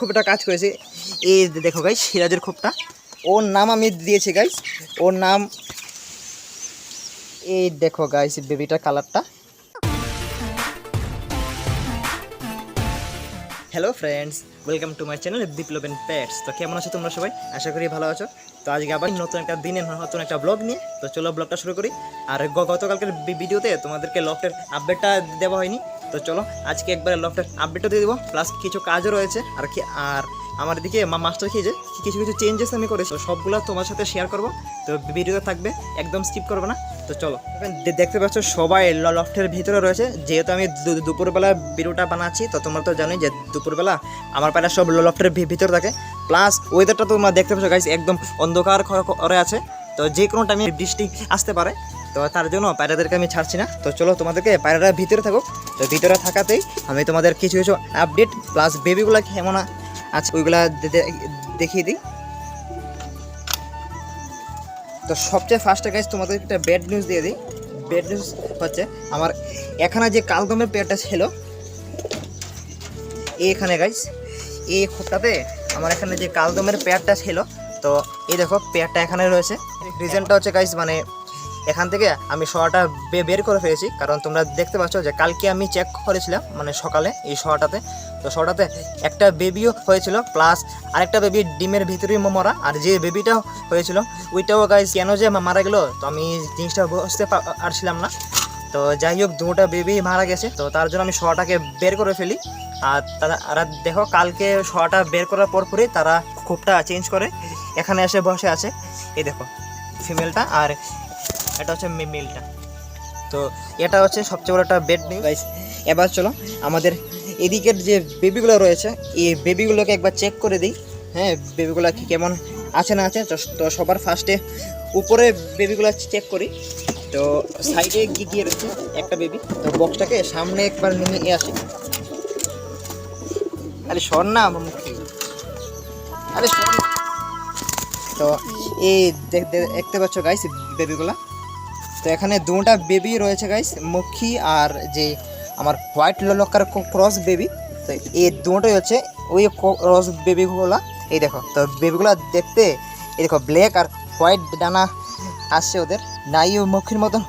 খোপটা কাজ করেছে। এই দেখো গাইস সিরাজের খোপটা ওর নাম আমি দিয়েছি গাইস ওর নাম এই দেখো গাইস বেবিটার কালারটা hello friends welcome to my channel Biplab and pets তো কেমন আছো তোমরা সবাই? আশা করি ভালো আছো। তো আজকে আবার নতুন একটা দিনে নতুন একটা ব্লগ নিয়ে। তো চলো ব্লগটা শুরু করি। আর গতকালকের ভিডিওতে তোমাদেরকে লফটের আপডেটটা দেওয়া হয়নি। তো চলো, আজকে একবার লফটের আপডেটও দিয়ে দেবো প্লাস কিছু কাজও রয়েছে, আর কি, আর আমার দিকে মাস্টার খেয়েছে কিছু কিছু চেঞ্জেস আমি করেছি সবগুলো তোমার সাথে শেয়ার করব, তো ভিডিওতে থাকবে, একদম স্কিপ করবে না, তো চলো। দেখতে পাচ্ছ সবাই লফটের ভিতরে রয়েছে, যেহেতু আমি দুপুরবেলা ভিডিওটা বানাচ্ছি, তো তোমরা তো জানোই যে দুপুরবেলা আমার পায়রা সব লফটের ভিতরে থাকে প্লাস ওয়েদারটা তোমরা দেখতে পাচ্ছ গাইস একদম অন্ধকার করে আছে, তো যে কোনো টাইমে বৃষ্টি আসতে পারে, তো তার জন্য পায়রাদেরকে আমি ছাড়ছি না, তো চলো তোমাদেরকে পায়রাটা ভিতরে থাকুক তো ভিতরে থাকাতেই আমি তোমাদের কিছু কিছু আপডেট প্লাস বেবিগুলো কেমন আছে ওইগুলা দেখিয়ে দিই। তো সবচেয়ে ফার্স্টে গাইজ তোমাদের একটা ব্যাড নিউজ দিয়ে দিই। ব্যাড নিউজ হচ্ছে আমার এখানে যে কালদমের পেয়ারটা ছিল এখানে গাইজ এই খোপটাতে আমার এখানে যে কালদমের পেয়ারটা ছিল, তো এই দেখো পেয়ারটা এখানে রয়েছে। রিজনটা হচ্ছে গাইজ মানে এখান থেকে আমি শোয়াটা বের করে ফেলেছি, কারণ তোমরা দেখতে পাচ্ছ যে কালকে আমি চেক করেছিলাম মানে সকালে এই শোয়াটাতে। তো শোয়াটাতে একটা বেবিও হয়েছিল প্লাস আরেকটা বেবি ডিমের ভিতরেই মরা, আর যে বেবিটা হয়েছিল, ওইটাও গাইজ কেন যে মারা গেলো, তো আমি জিনিসটা বুঝতে পারছিলাম না। তো যাই হোক, দুটা বেবি মারা গেছে, তো তার জন্য আমি শোয়াটাকে বের করে ফেলি। আর তারা দেখো কালকে শোয়াটা বের করার পর পরই তারা খুবটা চেঞ্জ করে। এখানে এসে বসে আছে, এই দেখো ফিমেলটা আর এটা হচ্ছে মেলটা তো এটা হচ্ছে সবচেয়ে বড় একটা বেড নিউ গাইস এবার চলো, আমাদের এদিকের যে বেবিগুলো রয়েছে, এই বেবিগুলোকে একবার চেক করে দিই। হ্যাঁ বেবিগুলো কি কেমন আছে না আছে, তো- সবার ফার্স্টে উপরে বেবিগুলো চেক করি। তো সাইডে গিয়ে গিয়ে রয়েছে? একটা বেবি তো বক্সটাকে সামনে একবার নিয়ে আসি। আরে সর না, আমার মুখ। আরে তো এই দেখ- দেখ- দেখতে পাচ্ছ গাইস বেবিগুলা তো এখানে দুটা বেবি রয়েছে গাইস মক্ষী আর যে আমার হোয়াইট ললকার ক্রস বেবি তো এই দুটোই হচ্ছে ওই ক্রস বেবিগুলো এই দেখো, তো বেবিগুলো দেখতে, এই দেখো ব্ল্যাক আর হোয়াইট ডানা আসছে ওদের। নাই মক্ষীর মতন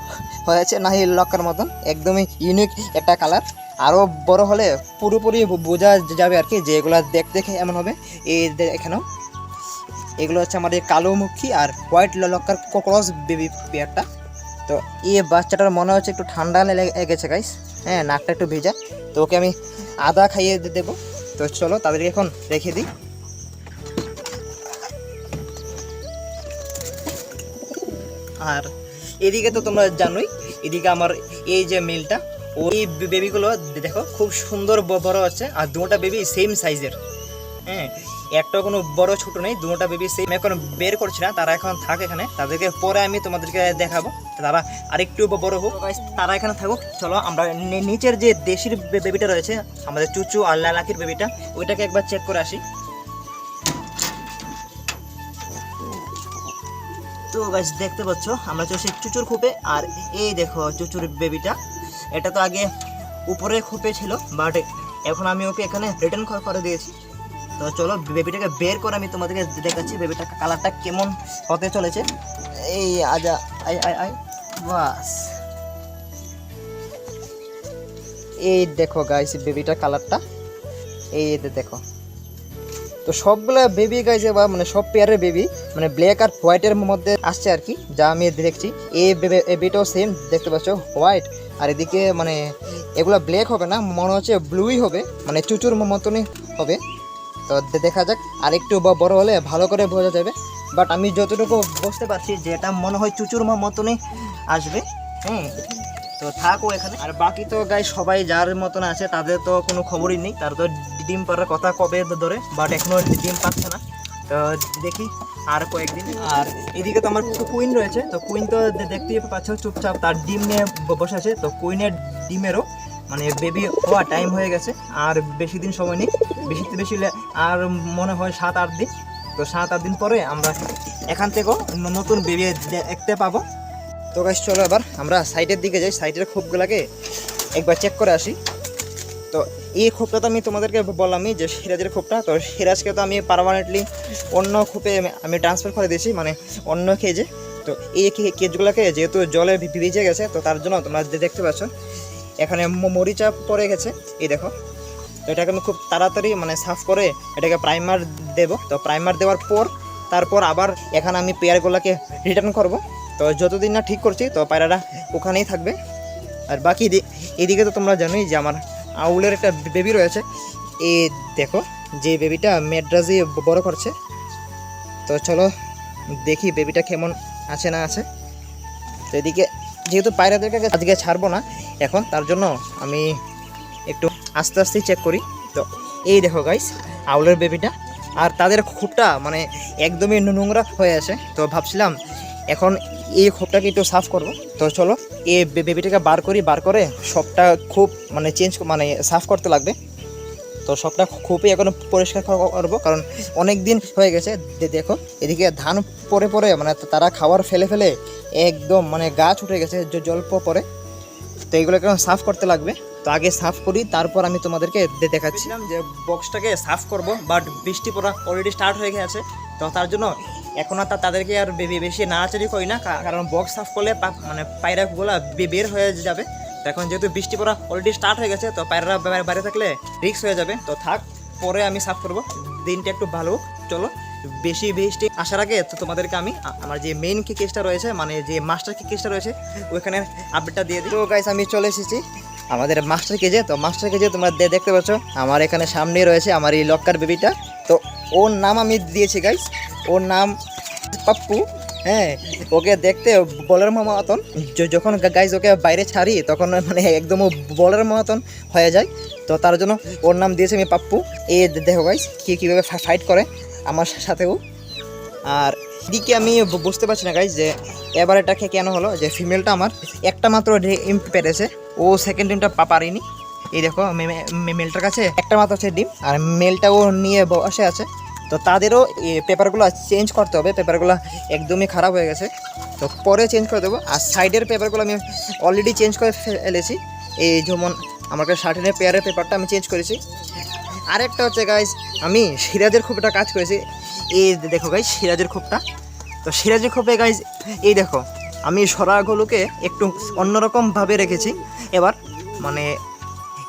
হয়েছে না এই লক্কার মতন। একদমই ইউনিক একটা কালার আরও বড় হলে পুরোপুরি বোঝা যাবে আর কি যে এগুলো দেখতে এমন হবে। এই এখানেও, এগুলো হচ্ছে আমাদের কালো মুখী আর হোয়াইট লক্কার ক্রস বেবি পেয়ারটা তো এই বাচ্চাটার মনে হচ্ছে একটু ঠান্ডা লেগে গেছে গাইস হ্যাঁ নাকটা একটু ভেজা। তো ওকে আমি আদা খাইয়ে দেবো। তো চলো, তাদেরকে এখন রেখে দিই। আর এদিকে তো তোমরা জানোই, এদিকে আমার এই যে মিলটা, ওই বেবিগুলো দেখো, খুব সুন্দর বড় আছে আর দুটা বেবি সেম সাইজের হ্যাঁ একটা কোনো বড় ছোট নেই, দুটা বেবি সেম এখন বের করছি না, তারা এখন থাকে এখানে। তাদেরকে পরে আমি তোমাদেরকে দেখাবো। তারা আরেকটু বড় হোক। তারা এখানে থাকুক। চলো, আমরা নিচের যে দেশির বেবিটা রয়েছে, আমাদের চুচু আর লালাকির বেবিটা, ওইটাকে একবার চেক করে আসি। তো গাছ দেখতে পাচ্ছ, আমরা চলছি চুচুর খোপে, আর এই দেখো চুচুর বেবিটা। এটা তো আগে উপরে খোপে ছিল বাট এখন আমি ওকে এখানে রিটার্ন করে দিয়েছি। তো চলো, বেবিটাকে বের করে আমি তোমাদেরকে দেখাচ্ছি বেবিটা কালারটা কেমন হতে চলেছে। এই, আজা আই আই আই বাস। এই দেখো গাইস বেবিটার কালারটা এই দেখো। তো সবগুলা বেবি গাইছে বা মানে সব পেয়ারের বেবি মানে ব্ল্যাক আর হোয়াইটের মধ্যে আসছে আর কি, যা আমি দেখছি। এই বেবিটাও সেম দেখতে পাচ্ছ? হোয়াইট আর এদিকে মানে এগুলো ব্ল্যাক হবে না, মনে হচ্ছে ব্লুই হবে মানে চুচুর মতনই হবে। তো দেখা যাক আর একটু বড় হলে ভালো করে বোঝা যাবে। বাট আমি যতটুকু বুঝতে পারছি যে এটা মনে হয় চুচুর মতনই আসবে, হুম? তো থাকো এখানে। আর বাকি তো গাই সবাই যার মতন আছে, তাদের তো কোনো খবরই নেই। তার তো ডিম পাড়ার কথা কবে ধরে বাট এখনও ডিম পাচ্ছে না। তো দেখি আর কয়েকদিন। আর এদিকে তো আমার কুইন রয়েছে। তো কুইন তো দেখতেই পাচ্ছ, চুপচাপ তার ডিম নিয়ে বসে আছে। তো কুইনের ডিমেরও মানে বেবি হওয়া টাইম হয়ে গেছে। আর বেশি দিন সময় নেই। বেশি বেশি আর মনে হয় সাত, আট দিন। তো সাত, আট দিন পরে আমরা এখান থেকেও নতুন বেবি দেখতে পাবো। তো গাছ চলো এবার আমরা সাইডের দিকে যাই। সাইডের খোপগুলোকে একবার চেক করে আসি। তো এই খোপটা তো আমি তোমাদেরকে বললামই যে সিরাজের খোপটা। তো সিরাজকে তো আমি পারমানেন্টলি অন্য খোপে আমি- ট্রান্সফার করে দিয়েছি মানে অন্য কেজে তো এই কেজগুলোকে যেহেতু জলে ভিজে গেছে, তো তার জন্য তোমরা দেখতে পাচ্ছ। এখানে মরিচা পড়ে গেছে, এই দেখো। তো এটাকে আমি খুব তাড়াতাড়ি মানে সাফ করে এটাকে প্রাইমার দেব। তো প্রাইমার দেওয়ার পর, তারপর আবার এখানে আমি পেয়ারগুলোকে রিটার্ন করব। তো যতদিন না ঠিক করছি, তো পায়রাটা ওখানেই থাকবে। আর বাকি এদিকে তো তোমরা জানোই যে আমার আউলের একটা বেবি রয়েছে। এই দেখো, যে বেবিটা মেড্রাজি বড় করছে। তো চলো দেখি বেবিটা কেমন আছে না আছে। তো এদিকে যেহেতু পায়রাদেরকে আজকে ছাড়বো না, এখন তার জন্য আমি একটু আস্তে আস্তে চেক করি। তো এই দেখো গাইস আউলের বেবিটা। আর তাদের খুবটা মানে একদমই নোংরা হয়ে আছে। তো ভাবছিলাম এখন এই খোপটাকে একটু সাফ করব। তো চলো বে- বেবিটাকে বার করি, বার করে সবটা খুব মানে চেঞ্জ মানে সাফ করতে লাগবে। তো সবটা খুবই এখন পরিষ্কার করব, কারণ অনেক দিন হয়ে গেছে। দেখো, এদিকে ধান পরে পরে মানে তারা খাবার ফেলে ফেলে একদম মানে গাছ উঠে গেছে জল পরে। তো এগুলোকে সাফ করতে লাগবে। তো আগে সাফ করি, তারপর আমি তোমাদেরকে দেখাচ্ছিলাম যে বক্সটাকে সাফ করব বাট বৃষ্টি পড়া অলরেডি স্টার্ট হয়ে গেছে। তো তার জন্য এখন আর তাদেরকে আর বেশি নাড়াচাড়ি করি না কারণ বক্স সাফ করলে মানে পায়রাগুলো বের হয়ে যাবে। তো এখন যেহেতু বৃষ্টি পড়া অলরেডি স্টার্ট হয়ে গেছে, তো পায়রা বাইরে থাকলে রিক্স হয়ে যাবে। তো থাক, পরে আমি সাফ করব। দিনটা একটু ভালো চলো। বেশি বৃষ্টি আসার আগে তো তোমাদেরকে আমি আমার যে মেইন কি কেসটা রয়েছে মানে যে মাস্টার কি কেসটা রয়েছে ওইখানে আপডেটটা দিয়ে দিই। তো গাইস আমি চলে এসেছি আমাদের মাস্টার কেজে তো মাস্টার কেজে তোমরা দেখতে পাচ্ছ, আমার এখানে সামনেই রয়েছে আমার এই লক্কার বেবিটা ওর নাম আমি দিয়েছি গাইস ওর নাম পাপ্পু হ্যাঁ। ওকে দেখতে বলের মতন। যখন গাইজ ওকে বাইরে ছাড়ি, তখন মানে একদম বলের মতন হয়ে যায়। তো তার জন্য ওর নাম দিয়েছি আমি পাপ্পু। এ দেখো গাইজ কী কীভাবে ফাইট করে আমার সাথেও। আর এদিকে আমি বুঝতে পারছি না গাইজ যে এবার এটাকে কেন হলো, যে ফিমেলটা আমার একটা মাত্র ডিম পেরেছে। ও সেকেন্ড ডিমটা পারিনি। এই দেখো মেলটার কাছে একটা মাত্র আছে ডিম। আর মেলটাও নিয়ে বসে আছে। তো তাদেরও পেপারগুলো চেঞ্জ করতে হবে। পেপারগুলো একদমই খারাপ হয়ে গেছে। তো পরে চেঞ্জ করে দেবো। আর সাইডের পেপারগুলো আমি অলরেডি চেঞ্জ করে ফেলেছি। এই যেমন আমার কাছে শার্টিনের পেয়ারের পেপারটা আমি চেঞ্জ করেছি। আরেকটা হচ্ছে গাইজ আমি সিরাজের একটা কাজ করেছি। এই দেখো গাইজ সিরাজের খোপটা তো সিরাজের খোপে গাইজ এই দেখো, আমি সরাগুলোকে একটু অন্যরকমভাবে রেখেছি। এবার মানে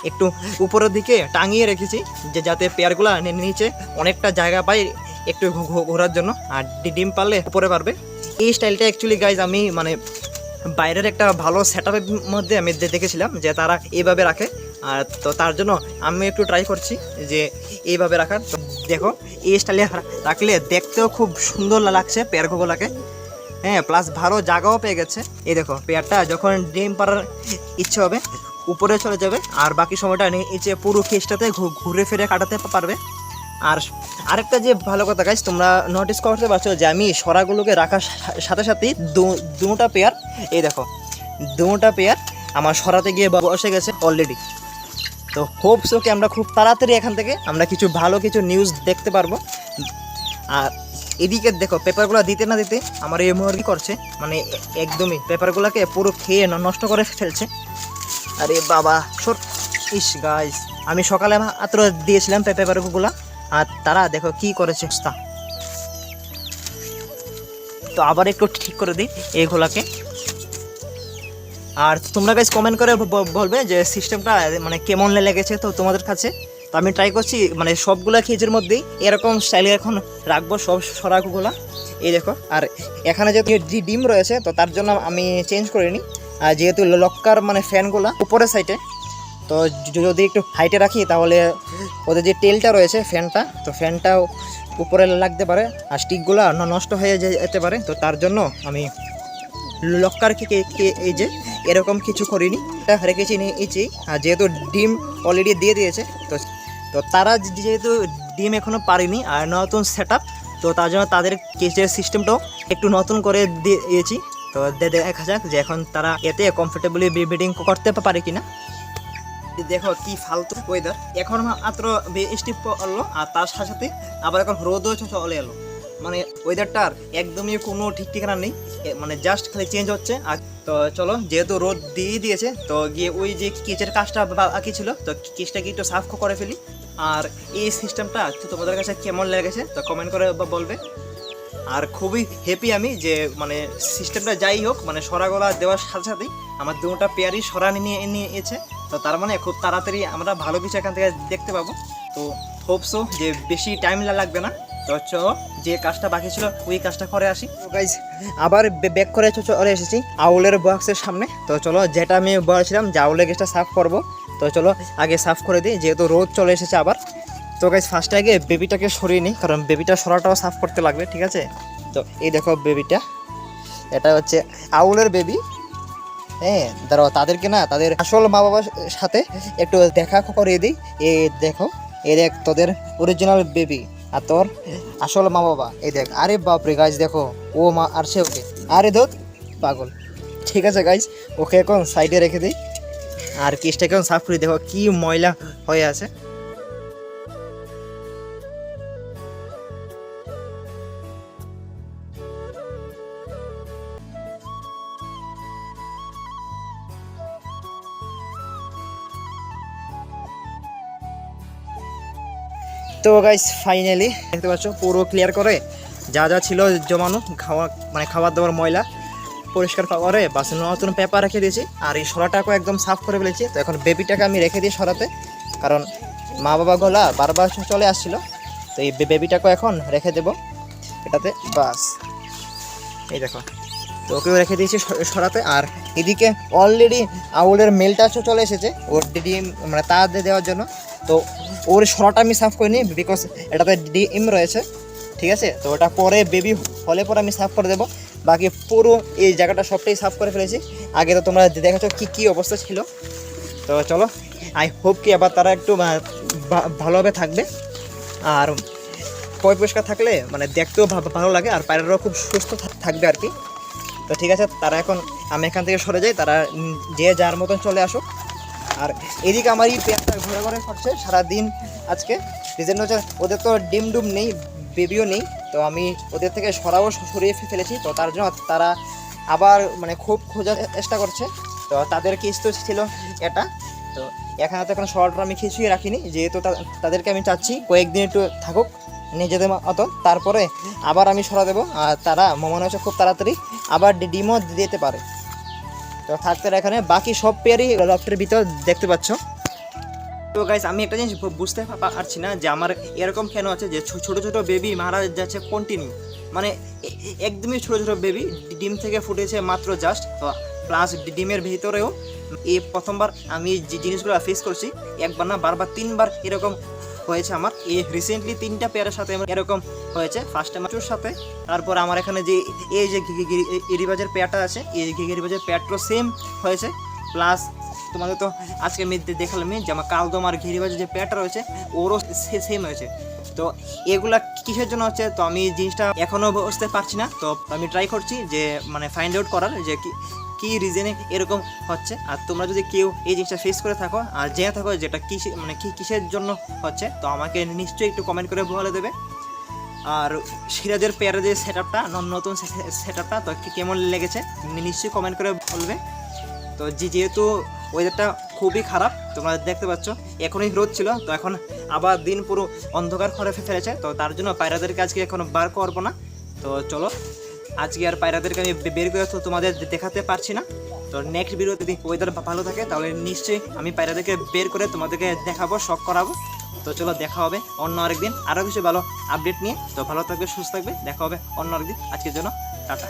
একটু উপরের দিকে টাঙিয়ে রেখেছি, যে যাতে পেয়ারগুলো নিচে অনেকটা জায়গা পায় একটু ঘোরার জন্য। আর ডিম পারলে উপরে পারবে। এই স্টাইলটা অ্যাকচুয়ালি গাইজ আমি মানে বাইরের একটা ভালো সেট মধ্যে আমি দেখেছিলাম যে তারা এইভাবে রাখে। আর তো তার জন্য আমি একটু ট্রাই করছি যে এইভাবে রাখার। তো দেখো, এই স্টাইলে রাখলে দেখতেও খুব সুন্দর লাগছে পেয়ারগুলোকে। হ্যাঁ প্লাস ভালো জায়গাও পেয়ে গেছে। এই দেখো, পেয়ারটা যখন ডিম পাড়ার ইচ্ছে হবে উপরে চলে যাবে, আর বাকি সময়টা নিচে পুরো কেসটাতে ঘুরে ফিরে কাটাতে পারবে। আর আরেকটা যে ভালো কথা গাইজ তোমরা নোটিস করতে পারছ যে আমি সরাগুলোকে রাখার সাথে সাথেই দুটা পেয়ার এই দেখো, দুটা পেয়ার আমার সরাতে গিয়ে বসে গেছে অলরেডি তো হোপস ওকে আমরা খুব তাড়াতাড়ি এখান থেকে আমরা কিছু ভালো কিছু নিউজ দেখতে পারব। আর এদিকে দেখো পেপারগুলো দিতে না দিতে আমার এই মুরগি করছে মানে একদমই পেপারগুলোকে পুরো খেয়ে নষ্ট করে ফেলছে। আরে বাবা, সর ইস গাইস আমি সকালে মাত্র দিয়েছিলাম পে- পেপারগুলো আর তারা দেখো কি করেছে। অবস্থা। তো আবার একটু ঠিক করে দিই এইগুলাকে আর তোমরা গাইজ কমেন্ট করে বলবে যে সিস্টেমটা মানে কেমন লেগেছে তো তোমাদের কাছে। তো আমি ট্রাই করছি মানে সবগুলা কেজের মধ্যেই এরকম স্টাইলে এখন রাখব, সব সরাগুলা। এই দেখো, আর এখানে যে ডিম রয়েছে, তো তার জন্য আমি চেঞ্জ করিনি আর যেহেতু লক্কার মানে ফ্যানগুলা উপরের সাইডে তো যদি একটু হাইটে রাখি তাহলে ওদের যে টেলটা রয়েছে ফ্যানটা, তো ফ্যানটাও উপরে লাগতে পারে আর স্টিকগুলো নষ্ট হয়ে যেতে পারে। তো তার জন্য আমি লক্কার কে কে- এই যে এরকম কিছু করিনি। এটা রেখেছি নিয়েছি। আর যেহেতু ডিম অলরেডি দিয়ে দিয়েছে, তো তো তারা যেহেতু ডিম এখনও পারেনি আর নতুন সেট তো তার জন্য তাদের কেসের সিস্টেমটাও একটু নতুন করে দিয়ে, দিয়েছি। তো দেখা যাক যে এখন তারা এতে কমফোর্টেবলি ব্রিডিং করতে পারে কিনা। দেখো কি ফালতু ওয়েদার এখন মাত্র বৃষ্টি পড়ল, আর তার সাথে সাথে আবার এখন রোদও চলে এলো। মানে ওয়েদারটার একদমই কোনো ঠিক ঠিকানা নেই। মানে জাস্ট খালি চেঞ্জ হচ্ছে। আর তো চলো, যেহেতু রোদ দিয়ে দিয়েছে, তো গিয়ে ওই যে কিচের কাজটা বাকি ছিল, তো কিচটাকে একটু সাফ করে ফেলি। আর এই সিস্টেমটা তোমাদের কাছে কেমন লেগেছে, তো কমেন্ট করে বলবে। আর খুবই হ্যাপি আমি যে মানে সিস্টেমটা যাই হোক মানে সরাগলা দেওয়ার সাথে সাথেই আমার দুটা পেয়ারই সরা নিয়ে নিয়েছে তো তার মানে খুব তাড়াতাড়ি আমরা ভালো কিছু এখান থেকে দেখতে পাবো। তো হোপসো যে বেশি টাইম লাগবে না। তো চলো, যে কাজটা বাকি ছিল, ওই কাজটা করে আসি। গাইজ আবার ব্যাক করে চলে এসেছি আউলের বক্সের সামনে। তো চলো, যেটা আমি বলেছিলাম যে আউলের গেছটা সাফ করব। তো চলো, আগে সাফ করে দিই, যেহেতু রোদ চলে এসেছে আবার। তো গাইজ ফার্স্টে আগে বেবিটাকে সরিয়ে নিই, কারণ বেবিটা সরাটাও সাফ করতে লাগবে, ঠিক আছে? তো এই দেখো বেবিটা এটা হচ্ছে আউলের বেবি হ্যাঁ দাঁড়াও তাদেরকে না, তাদের আসল মা বাবার সাথে একটু দেখা করিয়ে দিই। এ দেখো, এ দেখ তোদের অরিজিনাল বেবি আর তোর আসল মা বাবা এই দেখ, আরে বাপরে গাইজ দেখো, ও মা আর সে ওকে। আরে ধোত, পাগল। ঠিক আছে গাইজ ওকে এখন সাইডে রেখে দিই। আর কেসটাকে এখন সাফ করি, দেখো কি ময়লা হয়ে আছে। তো গাইস ফাইনালি দেখতে পাচ্ছ, পুরো ক্লিয়ার করে যা যা ছিল জমানো, খাওয়া মানে খাবার দাবার, ময়লা পরিষ্কার করে বাস নতুন পেপার রেখে দিয়েছি। আর এই সরাটাকেও একদম সাফ করে ফেলেছি। তো এখন বেবিটাকে আমি রেখে দিই সরাতে। কারণ মা বাবা গলা বারবার চলে আসছিল। তো এই বেবিটাকেও এখন রেখে দেব এটাতে, বাস। এই দেখো, তো ওকেও রেখে দিয়েছি সরাতে। আর এদিকে অলরেডি আউলের মেলটা চলে এসেছে। ওর ডিম মানে তা দেওয়ার জন্য। তো ওর সরাটা আমি সাফ করিনি বিকজ এটাতে ডিম রয়েছে, ঠিক আছে? তো ওটা পরে বেবি হলে পরে আমি সাফ করে দেবো। বাকি পুরো এই জায়গাটা সবটাই সাফ করে ফেলেছি। আগে তো তোমরা দেখেছ কি কি অবস্থা ছিল। তো চলো আই হোপ কি আবার তারা একটু ভালোভাবে থাকবে। আর পয় পরিষ্কার থাকলে মানে দেখতেও ভালো লাগে। আর পায়রারাও খুব সুস্থ থাকবে আর কি। তো ঠিক আছে, তারা এখন, আমি এখান থেকে সরে যাই, তারা যে যার মতন চলে আসুক। আর এদিকে আমার এই পেয়ারটা ঘুরে ঘুরে করছে সারাদিন আজকে। রিজেন্ট হচ্ছে ওদের তো ডিম ডুম নেই, বেবিও নেই, তো আমি ওদের থেকে সরাও সরিয়ে ফেলেছি, তো তার জন্য তারা আবার মানে খুব খোঁজার চেষ্টা করছে, তো তাদের কেস তো ছিল এটা। তো এখানে তো এখন সরাটা আমি কিছুই রাখিনি, যেহেতু তাদেরকে আমি চাচ্ছি কয়েকদিন একটু থাকুক, নিজেদের মতন। তারপরে আবার আমি সরা দেবো, আর তারা মনে হচ্ছে খুব তাড়াতাড়ি, আবার ডিমও দিতে পারে। তো থাকতে এখানে বাকি সব পেয়ারই লফটের ভিতর দেখতে পাচ্ছ। তো গাইস আমি একটা জিনিস বুঝতে পারছি না যে আমার এরকম কেন আছে যে ছোট ছোট বেবি মারা যাচ্ছে কন্টিনিউ মানে একদমই ছোট ছোট বেবি ডিম থেকে ফুটেছে মাত্র জাস্ট প্লাস ডিমের ভিতরেও। এই প্রথমবার আমি যে জিনিসগুলো ফেস করছি, একবার না, বারবার, তিনবার এরকম হয়েছে আমার। এই রিসেন্টলি তিনটা পেয়ারের সাথে আমার এরকম হয়েছে। ফার্স্ট টাইম সাথে, তারপর আমার এখানে যে, এই যে গিরিবাজের পেয়ারটা আছে, এই গিরিবাজের পেয়ারটাও সেম হয়েছে। প্লাস তোমাদের তো আজকে আমি দেখালাম যে আমার কালদম আর ঘিরিবাজের যে পেয়ারটা রয়েছে, ওরও সেম হয়েছে। তো এগুলা কিসের জন্য হচ্ছে, তো আমি জিনিসটা এখনও বুঝতে পারছি না। তো আমি ট্রাই করছি যে মানে ফাইন্ড আউট করার যে কি কি রিজনে এরকম হচ্ছে? আর তোমরা যদি কেউ এই জিনিসটা ফেস করে থাকো আর জেনে থাকো যেটা কিসে মানে কী কিসের জন্য হচ্ছে, তো আমাকে নিশ্চয়ই একটু কমেন্ট করে বলে দেবে। আর সিরাজের পেয়ারের যে সেট আপটা নতুন সেট আপটা তো কি- কেমন লেগেছে নিশ্চয়ই কমেন্ট করে বলবে। তো যেহেতু ওয়েদারটা খুবই খারাপ, তোমরা দেখতে পাচ্ছ, এখনই রোদ ছিল, তো এখন আবার দিন পুরো অন্ধকার করে ফেলেছে, তো তার জন্য পায়রাদেরকে আজকে এখন বার করব না। তো চলো আজকে আর পায়রাদেরকে আমি বের করে তো তোমাদের দেখাতে পারছি না। তো নেক্সট ভিডিওতে যদি ওয়েদার ভালো থাকে, তাহলে নিশ্চয়ই আমি পায়রাদেরকে বের করে তোমাদেরকে দেখাবো শখ করাবো। তো চলো দেখা হবে অন্য আরেকদিন। আরও কিছু ভালো আপডেট নিয়ে। তো ভালো থাকবে, সুস্থ থাকবে। দেখা হবে অন্য আরেকদিন। আজকের জন্য টাটা।